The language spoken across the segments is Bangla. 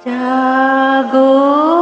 জাগো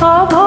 Oh,